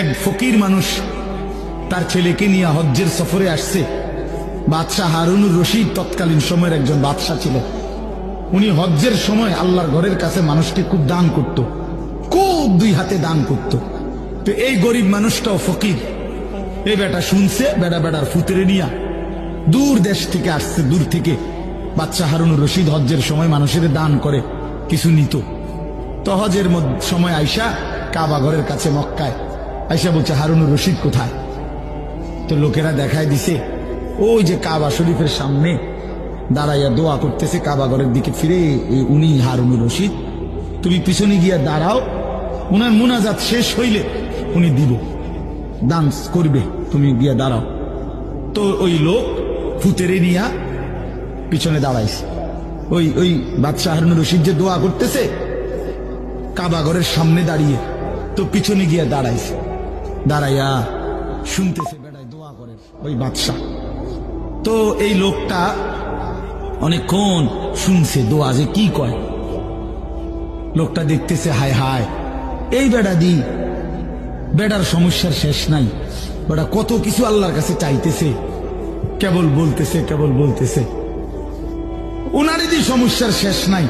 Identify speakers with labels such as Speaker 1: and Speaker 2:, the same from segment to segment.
Speaker 1: এক ফকির মানুষ তার ছেলেকে নিয়ে হজ্জের সফরে আসছে। বাদশাহ হারুনুর রশিদ তৎকালীন সময়ের একজন বাদশাহ ছিল উনি হজ্জের সময় আল্লাহর ঘরের কাছে মানুষকে খুব দান করত, খুব দুই হাতে দান করত। তো এই গরিব মানুষটাও ফকির। এই বেটা শুনছে বেড়া বেড়ার ফুতরে নিয়া দূর দেশ থেকে আসছে, দূর থেকে। বাচ্চা হারুনুর রশিদ হজ্জের সময় মানুষের দান করে, কিছু নিত। তো হজের সময় আইসা কাবা ঘরের কাছে মক্কায় আইসা বলছে, হারুনুর রশিদ কোথায়? তো লোকেরা দেখায় দিছে, ওই যে কাবা শরীফের সামনে দাঁড়াইয়া দোয়া করতেছে, কাবা ঘরের দিকে ফিরে উনি হারুনুর রশিদ, তুমি পিছনে গিয়া দাঁড়াও, উনার মুনাজাত শেষ হইলে উনি দিব, ডান্স করবে, তুমি গিয়া দাঁড়াও। তো ওই লোক ফুতেরে নিয়া পিছনে দাঁড়াইছে। ওই ওই বাদশাহ হারুনুর রশিদ যে দোয়া করতেছে, কাবা ঘরের সামনে দাঁড়িয়ে তো পিছনে গিয়া দাঁড়াইছে। দাঁড়াইয়া শুনতেছে, বেড়ায় দোয়া করে ওই বাদশাহ। তো এই লোকটা অনেকক্ষণ শুনছে দোয়া যে কি কয়। লোকটা দেখতেছে, হায় হায়, এই বেড়া দি, বেড়ার সমস্যার শেষ নাই। বেড়া কত কিছু আল্লাহর কাছে চাইতেছে, কেবল বলতেছে কেবল বলতেছে। উনার যদি সমস্যার শেষ নাই,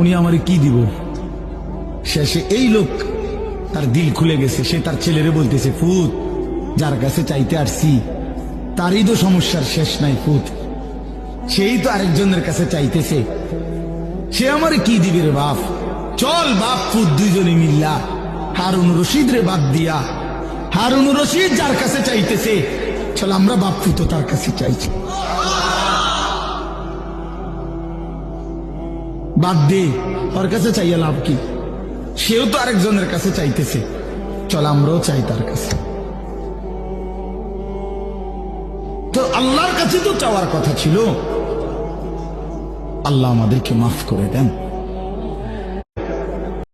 Speaker 1: উনি আমারে কি দিব? শেষে এই লোক তার দিল খুলে গেছে, সে তার ছেলেরে বলতেছে, ফুত, যার কাছে চাইতে আসছি, তারই তো সমস্যার শেষ নাই ফুত। সেই তো আরেকজনের কাছে চাইতেছে। সে আমার কি দিবে রে বাপ? চল বাপ, ফুত দুইজনে মিল্লা। হারুন রশিদ রে বাদ দিয়া। হারুন রশিদ যার কাছে চাইতেছে, চল আমরা বাপ, ফুত তার কাছে চাইছি। বাদ দে, ওর কাছে চাইয়া লাভ কি? সেও তো আরেকজনের কাছে চাইতেছে। চল আমরাও চাই তার কাছে। তো আল্লাহর কাছে তো চাওয়ার কথা ছিল। আল্লাহ আমাদেরকে মাফ করে দেন।